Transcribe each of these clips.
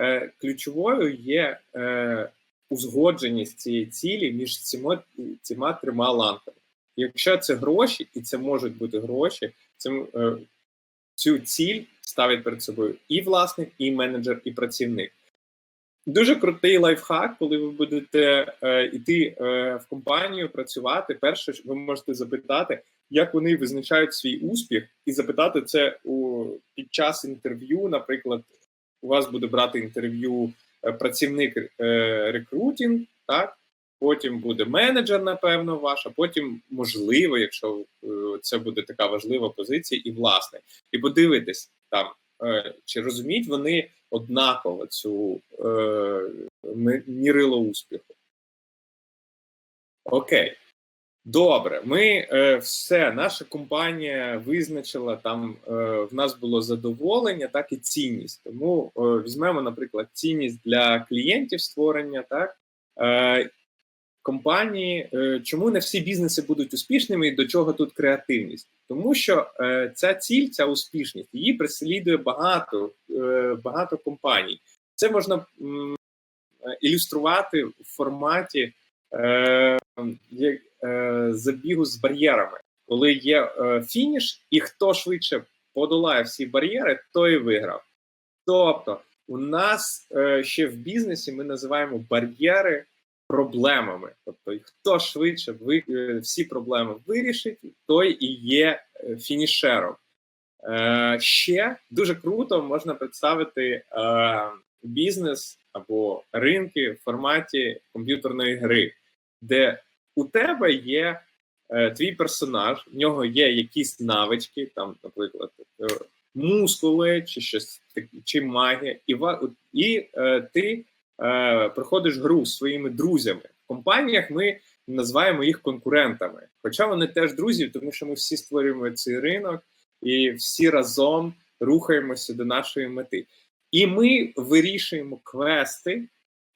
е, ключовою є е, узгодженість цієї цілі між цими, цими трьома ланками. Якщо це гроші, і це можуть бути гроші, це, е, цю ціль ставить перед собою і власник, і менеджер, і працівник. Дуже крутий лайфхак, коли ви будете е, йти е, в компанію працювати. Перше, ви можете запитати, як вони визначають свій успіх, і запитати це у під час інтерв'ю. Наприклад, у вас буде брати інтерв'ю е, працівник е, рекрутінг, так потім буде менеджер, напевно, ваш, а потім, можливо, якщо е, це буде така важлива позиція, і власне, і подивитись там, чи розуміють вони однаково цю е, мірило успіху. Окей. Добре, ми е, все, наша компанія визначила там, е, в нас було задоволення, так і цінність. Тому е, візьмемо, наприклад, цінність для клієнтів створення, так е, компанії. Е, чому не всі бізнеси будуть успішними і до чого тут креативність? Тому що е, ця ціль, ця успішність, її переслідує багато, е, багато компаній. Це можна м, ілюструвати в форматі. Е, Е, забігу з бар'єрами, коли є е, фініш, і хто швидше подолає всі бар'єри, той і виграв. Тобто, у нас е, ще в бізнесі ми називаємо бар'єри проблемами. Тобто, хто швидше ви, всі проблеми вирішить, той і є фінішером. Ще дуже круто можна представити бізнес або ринки в форматі комп'ютерної гри, де у тебе є е, твій персонаж, в нього є якісь навички, там, наприклад, е, мускули чи щось чи магія, і і е, ти е, проходиш гру з своїми друзями. В компаніях ми називаємо їх конкурентами. Хоча вони теж друзі, тому що ми всі створюємо цей ринок і всі разом рухаємося до нашої мети. І ми вирішуємо квести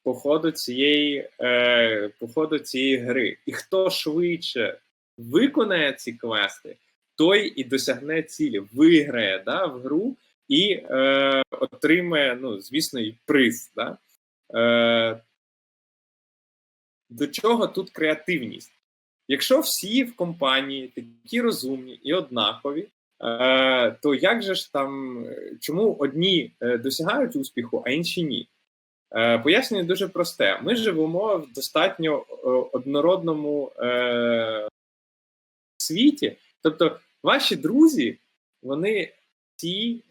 по ходу цієї е, по ходу цієї гри. І хто швидше виконає ці квести, той і досягне цілі, виграє да, в гру і е, отримає, ну, звісно, і приз. Да? Е, До чого тут креативність? Якщо всі в компанії такі розумні і однакові, е, то як же ж там, чому одні е, досягають успіху, а інші ні? Е, пояснення дуже просте. Ми живемо в достатньо е, однородному е, світі. Тобто, ваші друзі, вони всі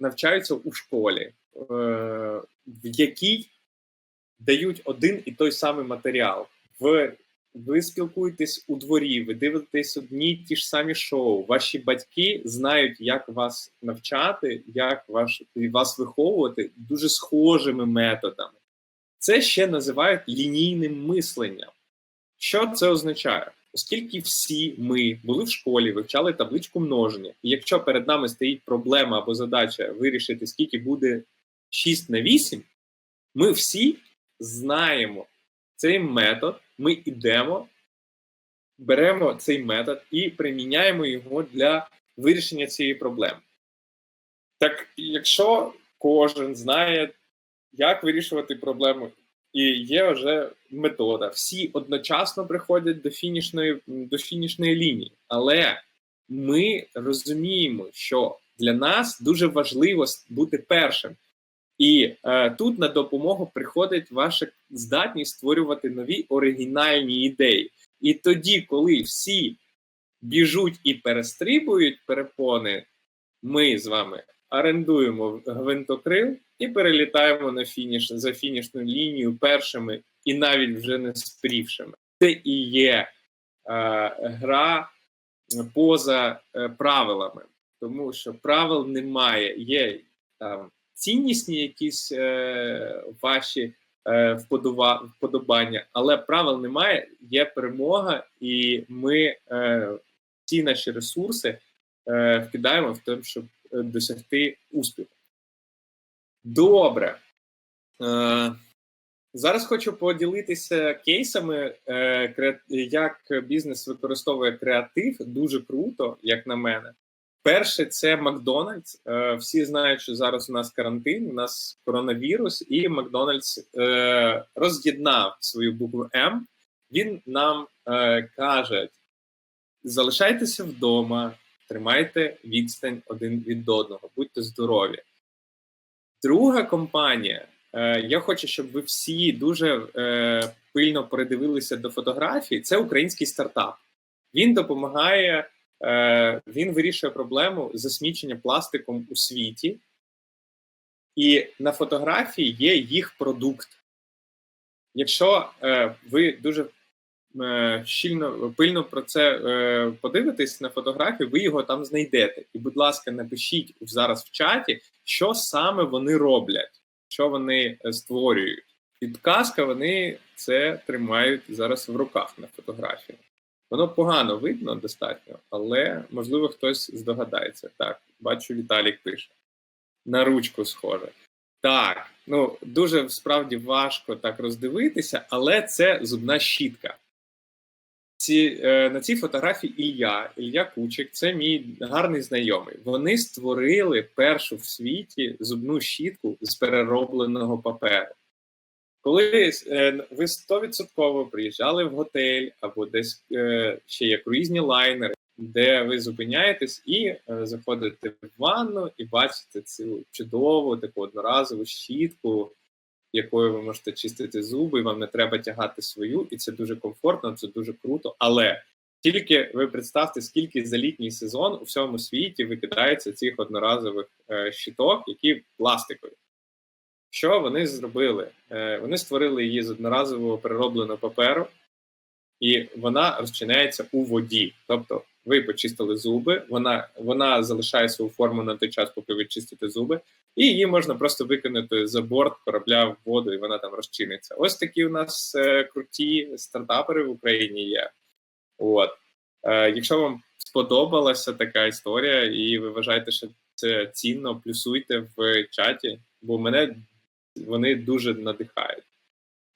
навчаються у школі, в якій дають один і той самий матеріал. В ви спілкуєтесь у дворі, ви дивитесь одні ті ж самі шоу. Ваші батьки знають, як вас навчати, як ваш, вас виховувати дуже схожими методами. Це ще називають лінійним мисленням. Що це означає? Оскільки всі ми були в школі, вивчали табличку множення, і якщо перед нами стоїть проблема або задача вирішити, скільки буде 6 на 8, ми всі знаємо цей метод ми йдемо, беремо цей метод і приміняємо його для вирішення цієї проблеми. Так, якщо кожен знає, як вирішувати проблему, і є вже метода, всі одночасно приходять до фінішної, до фінішної лінії, але ми розуміємо, що для нас дуже важливо бути першим. І е, тут на допомогу приходить ваша здатність створювати нові оригінальні ідеї. І тоді, коли всі біжуть і перестрибують перепони, ми з вами орендуємо гвинтокрил і перелітаємо на фініш за фінішну лінію першими і навіть вже не спрівшими. Це і є е, гра поза е, правилами, тому що правил немає, є там ціннісні якісь е, ваші е, вподобання, але правил немає. Є перемога, і ми е, всі наші ресурси е, вкидаємо в те, щоб досягти успіху. Добре. Е, Зараз хочу поділитися кейсами, е, як бізнес використовує креатив дуже круто, як на мене. Перше, це Макдональдс. Е, всі знають, що зараз у нас карантин, у нас коронавірус, і Макдональдс е, роз'єднав свою букву М. Він нам е, каже: залишайтеся вдома, тримайте відстань один від одного, будьте здорові. Друга компанія. Я хочу, щоб ви всі дуже пильно передивилися до фотографій. Це український стартап. Він допомагає Е, він вирішує проблему засмічення пластиком у світі, і на фотографії є їх продукт. Якщо е, ви дуже е, щільно пильно про це е, подивитесь на фотографію, ви його там знайдете. І, будь ласка, напишіть зараз в чаті, що саме вони роблять, що вони е, створюють. Підказка, вони це тримають зараз в руках на фотографії. Воно погано видно достатньо, але можливо хтось здогадається. Так, бачу, Віталік пише. На ручку схоже. Так, ну дуже справді важко так роздивитися, але це зубна щітка. Ці, е, На цій фотографії Ілля, Ілля Кучик, це мій гарний знайомий. Вони створили першу в світі зубну щітку з переробленого паперу. Коли е, ви стовідсотково приїжджали в готель або десь е, ще є круїзні лайнери, де ви зупиняєтесь і е, заходите в ванну і бачите цю чудову таку одноразову щітку, якою ви можете чистити зуби, і вам не треба тягати свою, і це дуже комфортно, це дуже круто. Але тільки ви представте, скільки за літній сезон у всьому світі викидається цих одноразових щиток, які пластикові. Що вони зробили? Е, вони створили її з одноразового переробленого паперу, і вона розчиняється у воді. Тобто, ви почистили зуби, вона вона залишає свою форму на той час, поки ви чистите зуби, і її можна просто викинути за борт корабля в воду, і вона там розчиниться. Ось такі у нас е, круті стартапери в Україні є. От. Е, Якщо вам сподобалася така історія, і ви вважаєте, що це цінно, плюсуйте в чаті, бо мене вони дуже надихають.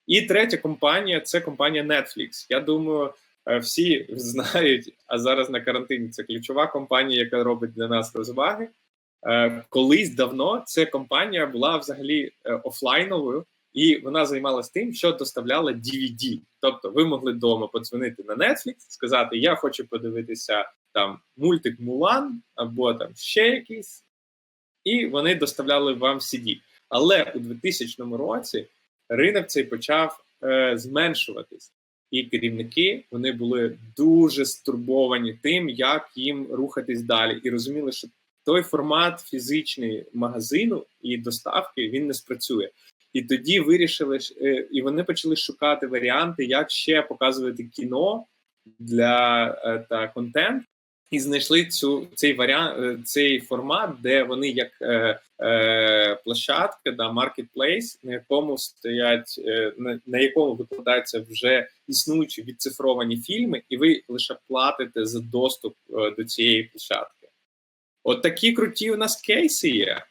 І третя компанія це компанія Netflix. Я думаю, е, всі знають, а зараз на карантині це ключова компанія, яка робить для нас розваги. Е, колись давно ця компанія була взагалі е, офлайновою, і вона займалася тим, що доставляла DVD. Тобто, ви могли вдома подзвонити на Netflix, сказати: Я хочу подивитися там мультик Мулан або там ще якийсь, і вони доставляли вам CD. Але у 2000 році ринок цей почав е, зменшуватись, і керівники вони були дуже стурбовані тим, як їм рухатись далі, і розуміли, що той формат фізичний магазину і доставки він не спрацює. І тоді вирішили е, і вони почали шукати варіанти, як ще показувати кіно для е, та контент, і знайшли цю цей варіант, е, цей формат, де вони як е, е, площадка, да маркетплейс, на якому стоять, е, на, на якому викладаються вже існуючі відцифровані фільми, і ви лише платите за доступ е, до цієї площадки. От такі круті у нас кейси є.